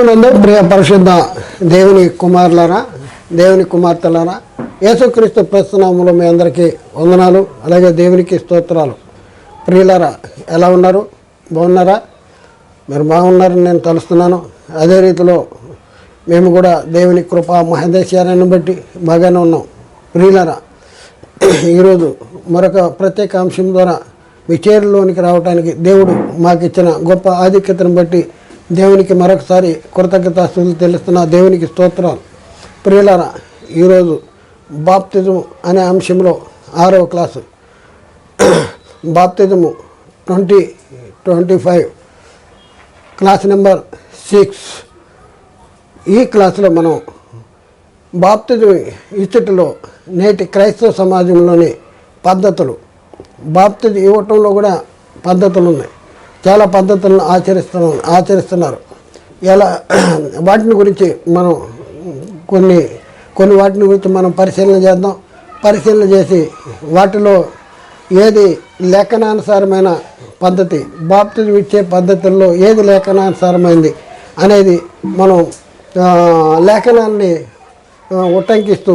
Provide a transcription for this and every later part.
నందు ప్రియ పరిశుద్ధ దేవుని కుమారులారా దేవుని కుమార్తెలారా యేసుక్రీస్తు ప్రస్తునామంలో మీ అందరికీ వందనాలు అలాగే దేవునికి స్తోత్రాలు. ప్రియులారా ఎలా ఉన్నారు? బాగున్నారా? మీరు బాగున్నారని నేను తలుస్తున్నాను. అదే రీతిలో మేము కూడా దేవుని కృప మహదేశాన్ని బట్టి బాగానే ఉన్నాం. ప్రియులారా ఈరోజు మరొక ప్రత్యేక అంశం ద్వారా మీ చేరులోనికి రావడానికి దేవుడు మాకు ఇచ్చిన గొప్ప ఆధిక్యతను బట్టి దేవునికి మరొకసారి కృతజ్ఞతాస్తులు తెలుస్తున్న దేవునికి స్తోత్రాలు ప్రియులరా ఈరోజు బాప్తిజం అనే అంశంలో ఆరవ class. బాప్తిజము twenty twenty five class number six. ఈ క్లాసులో మనం బాప్తిజం ఇచ్చటిలో నేటి క్రైస్తవ సమాజంలోని పద్ధతులు బాప్తిజం ఇవ్వటంలో కూడా పద్ధతులు ఉన్నాయి చాలా పద్ధతులను ఆచరిస్తున్నారు ఆచరిస్తున్నారు. ఎలా వాటిని గురించి మనం కొన్ని కొన్ని వాటిని గురించి మనం పరిశీలన చేద్దాం. పరిశీలన చేసి వాటిలో ఏది లేఖనానుసారమైన పద్ధతి బాప్తులు ఇచ్చే పద్ధతుల్లో ఏది లేఖనానుసారమైంది అనేది మనం లేఖనాన్ని ఉట్టంకిస్తూ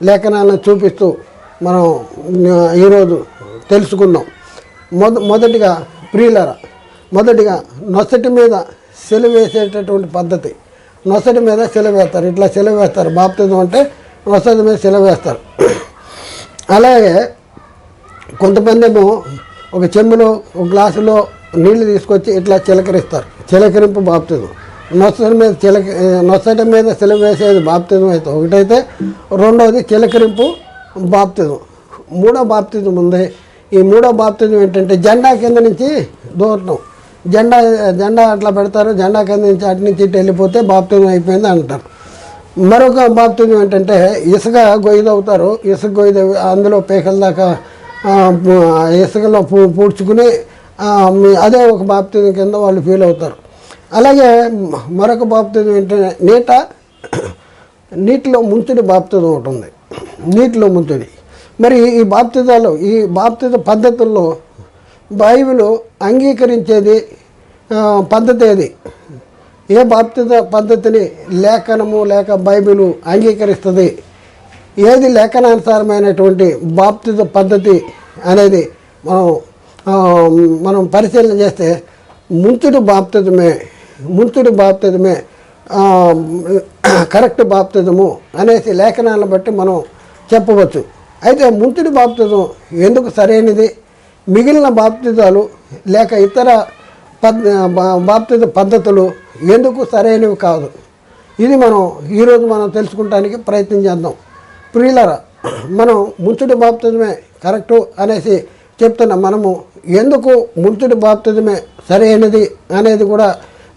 లేఖనాలను చూపిస్తూ మనం ఈరోజు తెలుసుకుందాం మొద మొదటిగా ప్రియులర మొదటిగా నొసటి మీద సెలవు వేసేటటువంటి పద్ధతి. నొసటి మీద సెలవు వేస్తారు. ఇట్లా సెలవు వేస్తారు. బాప్తిజం అంటే నొసటి మీద సెలవు వేస్తారు. అలాగే కొంతమంది ఏమో ఒక చెంబులో ఒక గ్లాసులో నీళ్ళు తీసుకొచ్చి ఇట్లా చిలకరిస్తారు. చిలకరింపు బాప్తిజం. నొసటి మీద చిలక నొసటి మీద సెలవు వేసేది బాప్తిజం అయితే ఒకటైతే రెండవది చిలకరింపు బాప్తిజం. మూడో బాప్తిజం ఉంది. ఈ మూడో బాప్తిజం ఏంటంటే జెండా కింద నుంచి దూరటం. జెండా జెండా అట్లా పెడతారు జెండా కింద నుంచి అటు నుంచి ఇటు వెళ్ళిపోతే బాప్తిజం అయిపోయింది అంటారు. మరొక బాప్తిజం ఏంటంటే ఇసుక గొయ్యదవుతారు ఇసుక గొయ్యద అందులో పీకల దాకా ఇసుకలో పూ పూడ్చుకుని అదే ఒక బాప్తిజం కింద వాళ్ళు ఫీల్ అవుతారు. అలాగే మరొక బాప్తిజం ఏంటంటే నీట నీటిలో ముంచుడి బాప్తిజం ఒకటి ఉంది. నీటిలో ముంచుడి. మరి ఈ బాప్తిజాలు ఈ బాప్తిజ పద్ధతుల్లో బైబిల్ అంగీకరించేది పద్ధతి ఏది? ఏ బాప్తిజ పద్ధతిని లేఖనము లేక బైబిల్ అంగీకరిస్తుంది? ఏది లేఖనానుసారమైనటువంటి బాప్తిజ పద్ధతి అనేది మనం మనం పరిశీలన చేస్తే ముంచుడు బాప్తిజమే ముంచుడు బాప్తిజమే కరెక్ట్ బాప్తిజము అనేసి లేఖనాలను బట్టి మనం చెప్పవచ్చు. అయితే ముంతుడి బాప్తిజం ఎందుకు సరైనది? మిగిలిన బాప్తిజాలు లేక ఇతర పద్ బా- బాప్తిజ పద్ధతులు ఎందుకు సరైనవి కాదు? ఇది మనం ఈరోజు మనం తెలుసుకుంటానికి ప్రయత్నం చేద్దాం. ప్రియులరా మనం ముంచుడి బాప్తిజమే కరెక్టు అనేసి చెప్తున్న మనము ఎందుకు ముంచుడి బాప్తిజమే సరైనది అనేది కూడా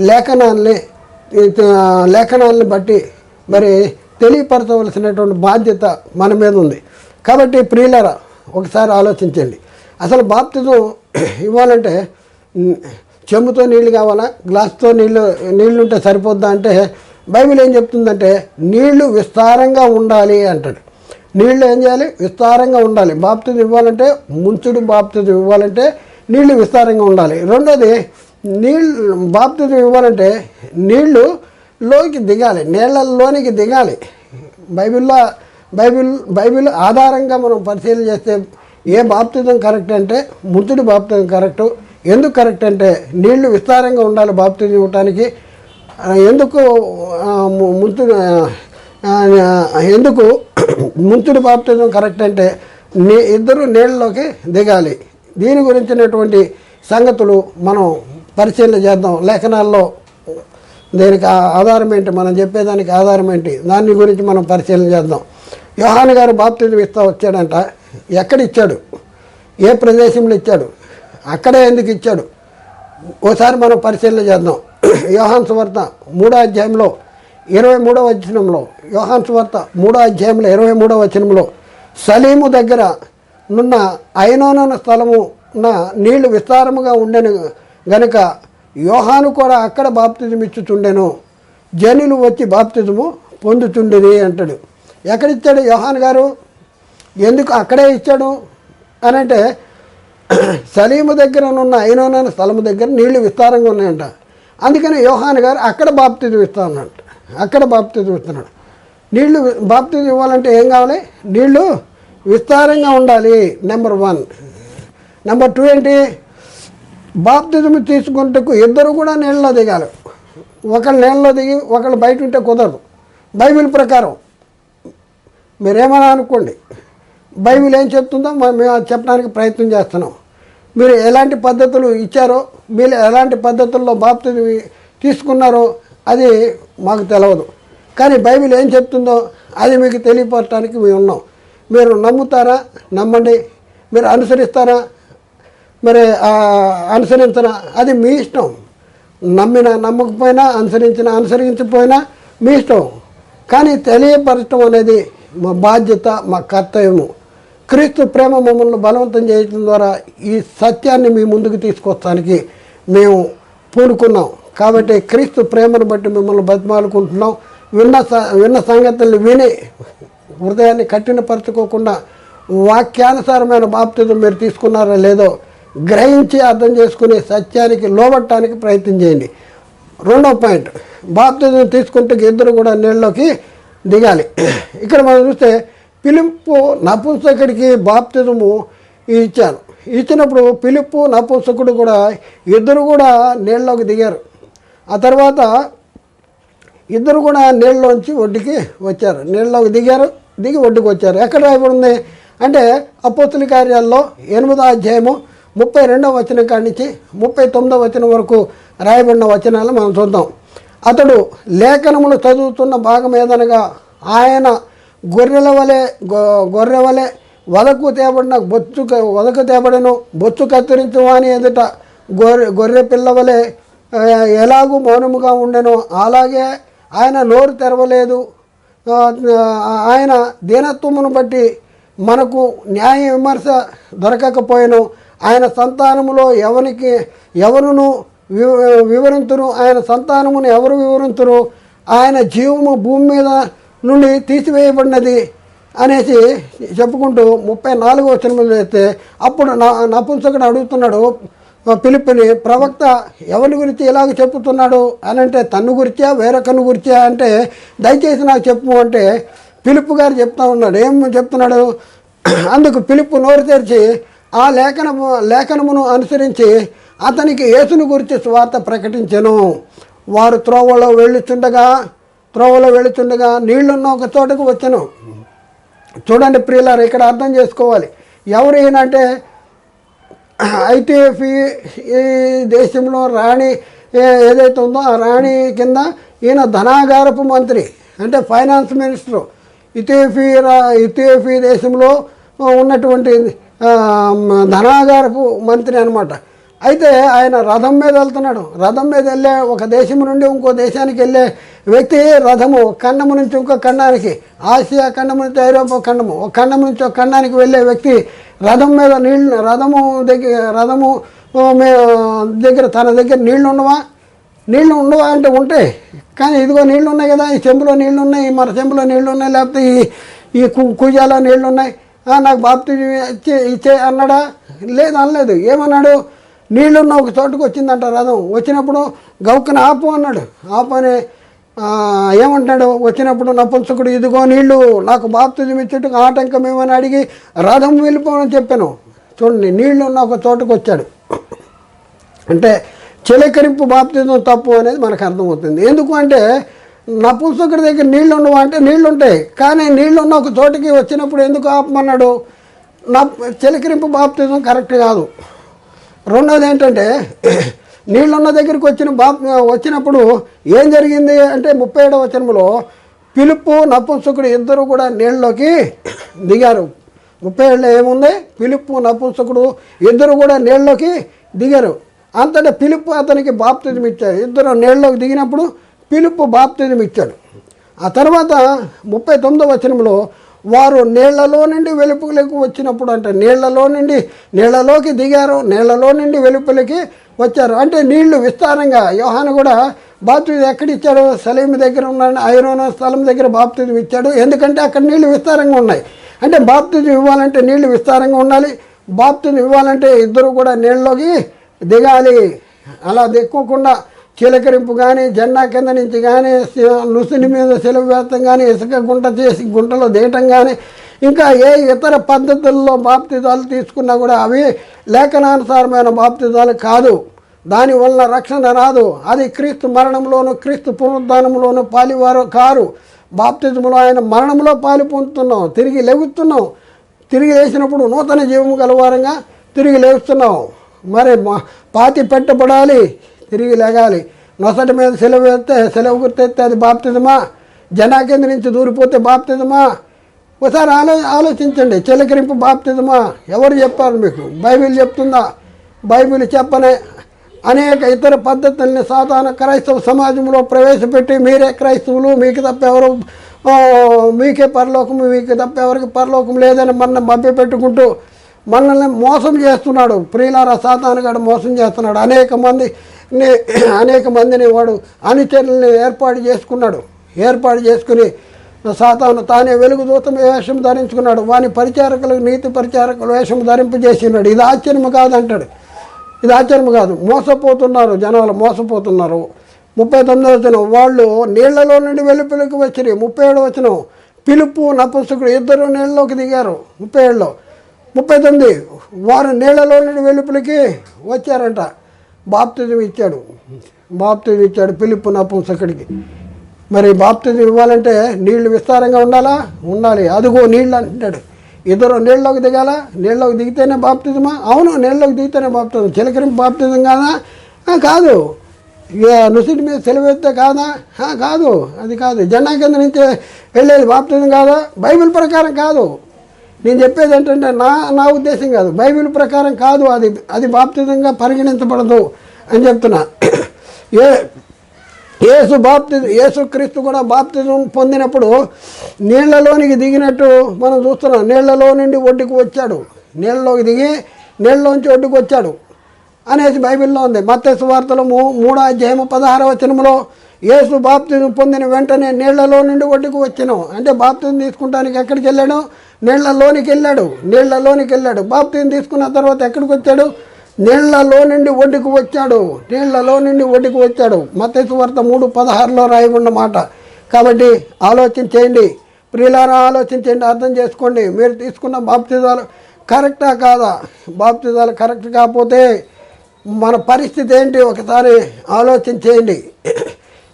లేఖనాల్ని లేఖనాల్ని బట్టి మరి తెలియపరచవలసినటువంటి బాధ్యత మన మీద ఉంది. కాబట్టి ప్రియులరా ఒకసారి ఆలోచించండి. అసలు బాప్తిజం ఇవ్వాలంటే చెంబుతో నీళ్ళు కావాలా? గ్లాస్తో నీళ్ళు నీళ్ళు ఉంటే సరిపోద్దా అంటే బైబిల్ ఏం చెప్తుందంటే నీళ్ళు విస్తారంగా ఉండాలి అంటాడు. నీళ్ళు ఏం చేయాలి? విస్తారంగా ఉండాలి. బాప్తిజం ఇవ్వాలంటే ముంచుడు బాప్తిజం ఇవ్వాలంటే నీళ్ళు విస్తారంగా ఉండాలి. రెండోది నీళ్ళు బాప్తిజం ఇవ్వాలంటే నీళ్ళు లోకి దిగాలి. నీళ్ళల్లోనికి దిగాలి. బైబిల్లో బైబిల్ బైబిల్ ఆధారంగా మనం పరిశీలన చేస్తే ఏ బాప్తిజం కరెక్ట్ అంటే ముద్దుడి బాప్తిజం కరెక్టు. ఎందుకు కరెక్ట్ అంటే నీళ్ళు విస్తారంగా ఉండాలి బాప్తిజం ఇవ్వటానికి. ఎందుకు ముద్దుడు ఎందుకు ముంచుడు బాప్తిజం కరెక్ట్ అంటే నీ ఇద్దరు నీళ్ళలోకి దిగాలి. దీని గురించినటువంటి సంగతులు మనం పరిశీలన చేద్దాం. లేఖనాల్లో దీనికి ఆధారం ఏంటి మనం చెప్పేదానికి ఆధారం ఏంటి దాని గురించి మనం పరిశీలన చేద్దాం. యోహాన్ గారు బాప్తిజం ఇస్తా వచ్చాడంట. ఎక్కడ ఇచ్చాడు? ఏ ప్రదేశంలో ఇచ్చాడు? అక్కడే ఎందుకు ఇచ్చాడు? ఓసారి మనం పరిశీలన చేద్దాం. యోహాన్ సువార్త మూడో అధ్యాయంలో ఇరవై మూడో వచనంలో యోహాన్ సువార్త మూడో అధ్యాయంలో ఇరవై మూడో వచనంలో సలీము దగ్గర నున్న ఐనోనన స్థలము ఉన్న నీళ్ళు విస్తారముగా ఉండెను గనుక యోహాను కూడా అక్కడ బాప్తిజం ఇచ్చుచుండెను. జనులు వచ్చి బాప్తిజము పొందుతుండేది అంటాడు. ఎక్కడిచ్చాడు యోహాన్ గారు? ఎందుకు అక్కడే ఇచ్చాడు? అని అంటే సలీము దగ్గర ఉన్న ఐనోనన్న స్థలము దగ్గర నీళ్ళు విస్తారంగా ఉన్నాయంట. అందుకని యోహాన్ గారు అక్కడ బాప్తిజం ఇస్తా అక్కడ బాప్తిజం ఇస్తున్నాడు. నీళ్ళు బాప్తిజం ఇవ్వాలంటే ఏం కావాలి? నీళ్ళు విస్తారంగా ఉండాలి నెంబర్ వన్. నెంబర్ టూ ఏంటి? బాప్తిజం తీసుకుంటకు ఇద్దరు కూడా నీళ్ళలో దిగాలి. ఒకళ్ళు నీళ్ళలో దిగి ఒకళ్ళు బయట ఉంటే కుదరదు. బైబిల్ ప్రకారం. మీరేమన్నా అనుకోండి బైబిల్ ఏం చెప్తుందో మేము అది చెప్పడానికి ప్రయత్నం చేస్తున్నాం. మీరు ఎలాంటి పద్ధతులు ఇచ్చారో మీరు ఎలాంటి పద్ధతుల్లో బాప్తి తీసుకున్నారో అది మాకు తెలియదు కానీ బైబిల్ ఏం చెప్తుందో అది మీకు తెలియపరచడానికి మేము ఉన్నాం. మీరు నమ్ముతారా? నమ్మండి. మీరు అనుసరిస్తారా? మరి అనుసరించరా? అది మీ ఇష్టం. నమ్మిన నమ్మకపోయినా అనుసరించిన అనుసరించకపోయినా మీ ఇష్టం. కానీ తెలియపరచడం అనేది మా బాధ్యత మా కర్తవ్యము. క్రీస్తు ప్రేమ మమ్మల్ని బలవంతం చేయడం ద్వారా ఈ సత్యాన్ని మీ ముందుకు తీసుకొస్తానికి మేము పూనుకున్నాం. కాబట్టి క్రీస్తు ప్రేమను బట్టి మిమ్మల్ని బతిమాలుకుంటున్నాం. విన్న విన్న సంగతులు విని హృదయాన్ని కఠినపరచుకోకుండా వాక్యానుసారమైన బాప్తిజం మీరు తీసుకున్నారా లేదో గ్రహించి అర్థం చేసుకుని సత్యానికి లోబట్టడానికి ప్రయత్నం చేయండి. రెండో పాయింట్ బాప్తిజం తీసుకుంటే ఇద్దరు కూడా నీళ్ళలోకి దిగాలి. ఇక్కడ మనం చూస్తే పిలుపు నపుంసకుడికి బాప్తిజము ఇచ్చాను ఇచ్చినప్పుడు పిలుపు నపుంసకుడు కూడా ఇద్దరు కూడా నీళ్ళలోకి దిగారు. ఆ తర్వాత ఇద్దరు కూడా నీళ్ళలోంచి ఒడ్డుకి వచ్చారు. నీళ్ళలోకి దిగారు దిగి ఒడ్డుకు వచ్చారు. ఎక్కడ ఉంది అంటే అపోతుల కార్యాల్లో ఎనిమిదో అధ్యాయము ముప్పై రెండవ వచనం కాడి నుంచి ముప్పై తొమ్మిదవ వచనం వరకు రాయబడిన వచనాలు మనం చూద్దాం. అతడు లేఖనములు చదువుతున్న భాగం ఏదనగా ఆయన గొర్రెల వలె గొర్రె వలె వదకు తేబడిన బొచ్చు వదకు తేబడను బొచ్చు కత్తిరించు అని ఎదుట గొర్రె గొర్రె పిల్ల వలె ఎలాగూ మౌనముగా ఉండెనో. అలాగే ఆయన నోరు తెరవలేదు. ఆయన దీనత్వమును బట్టి మనకు న్యాయ విమర్శ దొరకకపోయాను. ఆయన సంతానములో ఎవరికి ఎవరును వివరింతురు ఆయన సంతానమును ఎవరు వివరింతురు ఆయన జీవము భూమి మీద నుండి తీసివేయబడినది అనేసి చెప్పుకుంటూ ముప్పై నాలుగో వచనం అయితే అప్పుడు నా నపుంసకుడు అడుగుతున్నాడు పిలుపుని ప్రవక్త ఎవరి గురించి ఇలాగ చెప్పుతున్నాడు అని అంటే తన్ను గురించా వేరొకను గురించా అంటే దయచేసి నాకు చెప్పు అంటే పిలుపు గారు చెప్తా ఉన్నాడు. ఏం చెప్తున్నాడు? అందుకు పిలుపు నోరు తెరిచి ఆ లేఖనము లేఖనమును అనుసరించి అతనికి యేసును గురించి స్వార్థ ప్రకటించను. వారు త్రోవలో వెళ్ళుచుండగా త్రోవలో వెళుతుండగా నీళ్ళున్న ఒక చోటకు వచ్చాను. చూడండి ప్రియులారు ఇక్కడ అర్థం చేసుకోవాలి. ఎవరు ఈయన ఐటీఎఫ్ ఈ దేశంలో రాణి ఏదైతే ఉందో ఆ రాణి కింద ఈయన ధనాగారపు మంత్రి అంటే ఫైనాన్స్ మినిస్టరు. ఇథియోపి రా దేశంలో ఉన్నటువంటి ధనాగారపు మంత్రి అనమాట అయితే ఆయన రథం మీద వెళ్తున్నాడు. రథం మీద వెళ్ళే ఒక దేశం నుండి ఇంకో దేశానికి వెళ్ళే వ్యక్తి రథము ఒక ఖండము నుంచి ఇంకో ఖండానికి ఆసియా ఖండం నుంచి ఐరోపా ఖండము ఒక ఖండం నుంచి ఒక ఖండానికి వెళ్ళే వ్యక్తి రథం మీద నీళ్ళు రథము దగ్గర రథము మే- దగ్గర తన దగ్గర నీళ్ళు ఉండవా? నీళ్ళు ఉండవా అంటే ఉంటాయి కానీ ఇదిగో నీళ్ళు ఉన్నాయి కదా ఈ చెంబులో నీళ్ళు ఉన్నాయి ఈ మర చెంబులో నీళ్ళు ఉన్నాయి లేకపోతే ఈ ఈ కు- కుజాలో నీళ్ళు ఉన్నాయి. నాకు బాప్తి ఇచ్చే ఇచ్చే అన్నాడా? లేదు అనలేదు. ఏమన్నాడు? నీళ్ళున్న ఒక చోటుకు వచ్చిందంట రథం. వచ్చినప్పుడు గౌక్కన ఆపు అన్నాడు. ఆపు అని ఏమంటాడు వచ్చినప్పుడు నపుంసకుడు ఇదిగో నీళ్ళు నాకు బాప్తిజం ఇచ్చేట్టు ఆటంకం ఏమని అడిగి రథం వెళ్ళిపోమని చెప్పాను. చూడండి నీళ్ళున్న ఒక చోటుకు వచ్చాడు. అంటే చిలకరింపు బాప్తిజం తప్పు అనేది మనకు అర్థమవుతుంది. ఎందుకు అంటే నపుంసకుడి దగ్గర నీళ్ళు ఉండవు అంటే నీళ్ళు ఉంటాయి కానీ నీళ్ళున్న ఒక చోటుకి వచ్చినప్పుడు ఎందుకు ఆపమన్నాడు? నా చిలకరింపు బాప్తిజం కరెక్ట్ కాదు. రెండోది ఏంటంటే నీళ్ళున్న దగ్గరికి వచ్చిన బాప్ వచ్చినప్పుడు ఏం జరిగింది అంటే ముప్పై ఏడవ వచనంలో పిలుపు నపుంసకుడు ఇద్దరు కూడా నీళ్ళలోకి దిగారు. ముప్పై ఏళ్ళు ఏముంది? పిలుపు నపుంసకుడు ఇద్దరు కూడా నీళ్ళలోకి దిగారు. అంతటా పిలుపు అతనికి బాప్తిజం ఇచ్చారు. ఇద్దరు నీళ్ళలోకి దిగినప్పుడు పిలుపు బాప్తిజం ఇచ్చాడు. ఆ తర్వాత ముప్పై తొమ్మిదో వచనంలో వారు నీళ్ళలో నుండి వెలుపులకు వచ్చినప్పుడు అంటే నీళ్ళలో నుండి నీళ్ళలోకి దిగారు నీళ్ళలో నుండి వెలుపులకి వచ్చారు. అంటే నీళ్ళు విస్తారంగా. యోహాను కూడా బాప్తిజం ఎక్కడ ఇచ్చాడు సలీం దగ్గర ఉన్న ఐరోన స్థలం దగ్గర బాప్తిజం ఇచ్చాడు. ఎందుకంటే అక్కడ నీళ్ళు విస్తారంగా ఉన్నాయి. అంటే బాప్తిజం ఇవ్వాలంటే నీళ్ళు విస్తారంగా ఉండాలి. బాప్తిజం ఇవ్వాలంటే ఇద్దరు కూడా నీళ్ళలోకి దిగాలి. అలా దిక్కోకుండా చిలకరింపు కానీ జెండా కింద నుంచి కానీ నుసుని మీద సెలవు కానీ ఇసుక గుంట చేసి గుంటలో దిగటం కానీ ఇంకా ఏ ఇతర పద్ధతుల్లో బాప్తిదాలు తీసుకున్నా కూడా అవి లేఖనానుసారమైన బాప్తిదాలు కాదు. దానివల్ల రక్షణ రాదు. అది క్రీస్తు మరణంలోను క్రీస్తు పునరుద్ధానంలోను పాలివారు కారు. బాప్తిజంలో ఆయన మరణంలో పాలు పొందుతున్నాం. తిరిగి లెగుతున్నాం. తిరిగి లేచినప్పుడు నూతన జీవము గలవారంగా తిరిగి లేస్తున్నాం మరి మా- పాతి పెట్టబడాలి. తిరిగి లేగాలి. నొసటి మీద సెలవు వేస్తే సెలవు గుర్తెత్తే అది బాప్తిజమా? జనా కింద నుంచి దూరిపోతే బాప్తిజమా? ఒకసారి ఆలో ఆలోచించండి. చిలకరింపు బాప్తిజమా? ఎవరు చెప్పారు మీకు? బైబిల్ చెప్తుందా? బైబిల్ చెప్పనే అనేక ఇతర పద్ధతుల్ని సాధారణ క్రైస్తవ సమాజంలో ప్రవేశపెట్టి మీరే క్రైస్తవులు మీకు తప్ప ఎవరు మీకే పరలోకం మీకు తప్ప ఎవరికి పరలోకం లేదని మన మభ్య పెట్టుకుంటూ మనల్ని మోసం చేస్తున్నాడు. ప్రియులారా సాతానుగాడు మోసం చేస్తున్నాడు. అనేక మంది అనేక మందిని వాడు అనుచరుల్ని ఏర్పాటు చేసుకున్నాడు. ఏర్పాటు చేసుకుని సాతాను తానే వెలుగు దూతం వేషం ధరించుకున్నాడు. వాని పరిచారకులకు నీతి పరిచారకులు వేషం ధరింపజేసినాడు ఇది ఆశ్చర్యం కాదంటాడు. ఇది ఆశ్చర్యం కాదు. మోసపోతున్నారు జనాలు మోసపోతున్నారు. ముప్పై తొమ్మిది వచ్చిన వాళ్ళు నీళ్ళలో నుండి వెలుపులకు వచ్చినాయి ముప్పై ఏడు వచ్చిన పిలుపు నపుస్తకుడు ఇద్దరు నీళ్ళలోకి దిగారు. ముప్పై ఏడులో. ముప్పై తొమ్మిది. వారు నీళ్ళలో నుండి వెలుపులకి వచ్చారంట. బాప్తిజం ఇచ్చాడు. బాప్తిజం ఇచ్చాడు పిలుపు నపుంసకుడికి మరి బాప్తిజం ఇవ్వాలంటే నీళ్ళు విస్తారంగా ఉండాలా? ఉండాలి. అదిగో నీళ్ళు అంటాడు. ఇద్దరు నీళ్ళలోకి దిగాల? నీళ్ళలోకి దిగితేనే బాప్తిజమా? అవును నీళ్ళలోకి దిగితేనే బాప్తిజం. చిలకరింపు బాప్తిజం కాదా? కాదు. ఇక నుసిటి మీద సెలవెత్తే కాదా? కాదు. అది కాదు. జెండా కింద నుంచి వెళ్ళేది బాప్తిజం కాదా? బైబిల్ ప్రకారం కాదు. నేను చెప్పేది ఏంటంటే నా నా ఉద్దేశం కాదు. బైబిల్ ప్రకారం కాదు అది. అది బాప్తిజంగా పరిగణించబడదు అని చెప్తున్నా. ఏ యేసు బాప్తి యేసుక్రీస్తు కూడా బాప్తిజం పొందినప్పుడు నీళ్ళలోనికి దిగినట్టు మనం చూస్తున్నాం. నీళ్ళలో నుండి ఒడ్డుకు వచ్చాడు. నీళ్ళలోకి దిగి నీళ్ళలోంచి ఒడ్డుకు వచ్చాడు అనేసి బైబిల్లో ఉంది. మత్స్య వార్తలు మూ మూడో అధ్యాయము పదహారవ వచనంలో యేసు బాప్తిజం పొందిన వెంటనే నీళ్ళలో నుండి ఒడ్డుకు వచ్చినాం. అంటే బాప్తిజం తీసుకుంటానికి ఎక్కడికి వెళ్ళాడు? నీళ్ళలోనికి వెళ్ళాడు. నీళ్ళలోనికి వెళ్ళాడు. బాప్తిజం తీసుకున్న తర్వాత ఎక్కడికి వచ్చాడు? నీళ్ళలో నుండి ఒడ్డుకు వచ్చాడు. నీళ్ళలో నుండి ఒడ్డుకు వచ్చాడు. మత్స్సు మూడు పదహారులో రాయబడిన మాట. కాబట్టి ఆలోచన చేయండి. ప్రియులారా ఆలోచించండి అర్థం చేసుకోండి. మీరు తీసుకున్న బాప్తిజాలు కరెక్టా కాదా? బాప్తిజాలు కరెక్ట్ కాకపోతే మన పరిస్థితి ఏంటి? ఒకసారి ఆలోచన చేయండి.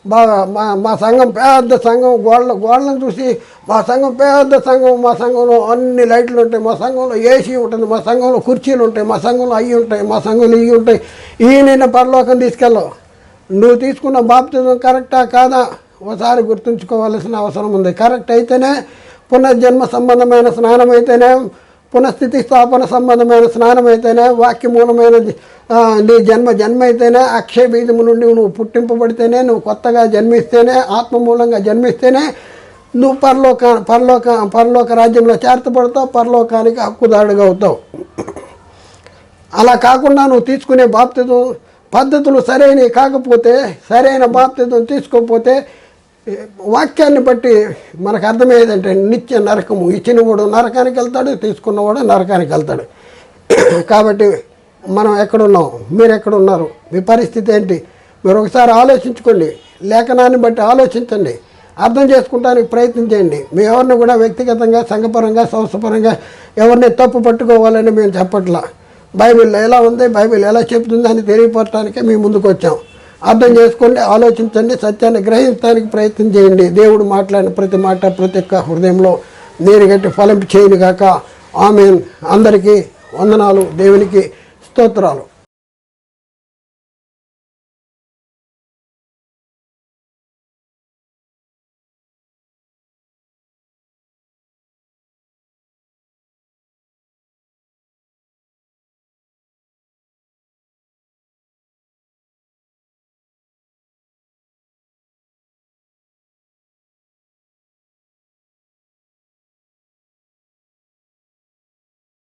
మా మా మా సంఘం పెద్ద సంఘం గోడల గోడలను చూసి మా సంఘం పెద్ద సంఘం మా సంఘంలో అన్ని లైట్లు ఉంటాయి మా సంఘంలో ఏసీ ఉంటుంది మా సంఘంలో కుర్చీలు ఉంటాయి మా సంఘంలో అవి ఉంటాయి మా సంఘంలో ఇవి ఉంటాయి. ఈ నేను పరలోకం తీసుకెళ్ళవు. నువ్వు తీసుకున్న బాప్తిజం కరెక్టా కాదా? ఒకసారి గుర్తుంచుకోవాల్సిన అవసరం ఉంది. కరెక్ట్ అయితేనే పునర్జన్మ సంబంధమైన స్నానం అయితేనే పునఃస్థితి స్థాపన సంబంధమైన స్నానం అయితేనే వాక్యమూలమైన నీ జన్మ జన్మ అయితేనే అక్షయ బీజము నుండి నువ్వు పుట్టింపబడితేనే నువ్వు కొత్తగా జన్మిస్తేనే ఆత్మ మూలంగా జన్మిస్తేనే నువ్వు పరలోక పరలోక పరలోక రాజ్యంలో చేర్చబడతావు పరలోకానికి హక్కుదారుడుగా అవుతావు. అలా కాకుండా నువ్వు తీసుకునే బాప్తితో పద్ధతులు సరైనవి కాకపోతే సరైన బాప్తితో తీసుకోకపోతే వాక్యాన్ని బట్టి మనకు అర్థమయ్యేదంటే నిత్య నరకము. ఇచ్చినవాడు నరకానికి వెళ్తాడు తీసుకున్నవాడు నరకానికి వెళ్తాడు. కాబట్టి మనం ఎక్కడున్నాం? మీరు ఎక్కడున్నారు? మీ పరిస్థితి ఏంటి? మీరు ఒకసారి ఆలోచించుకోండి. లేఖనాన్ని బట్టి ఆలోచించండి. అర్థం చేసుకుంటానికి ప్రయత్నం చేయండి. మీ ఎవరిని కూడా వ్యక్తిగతంగా సంఘపరంగా సంస్థపరంగా ఎవరిని తప్పు పట్టుకోవాలని మేము చెప్పట్లా. బైబిల్ ఎలా ఉంది? బైబిల్ ఎలా చెప్తుంది అని తెలియపరచడానికే మేము ముందుకు వచ్చాం అర్థం చేసుకోండి ఆలోచించండి సత్యాన్ని గ్రహించడానికి ప్రయత్నం చేయండి. దేవుడు మాట్లాడిన ప్రతి మాట ప్రతి ఒక్క హృదయంలో నేను గట్టి ఫలం చేయను గాక ఆమె అందరికీ వందనాలు. దేవునికి స్తోత్రాలు.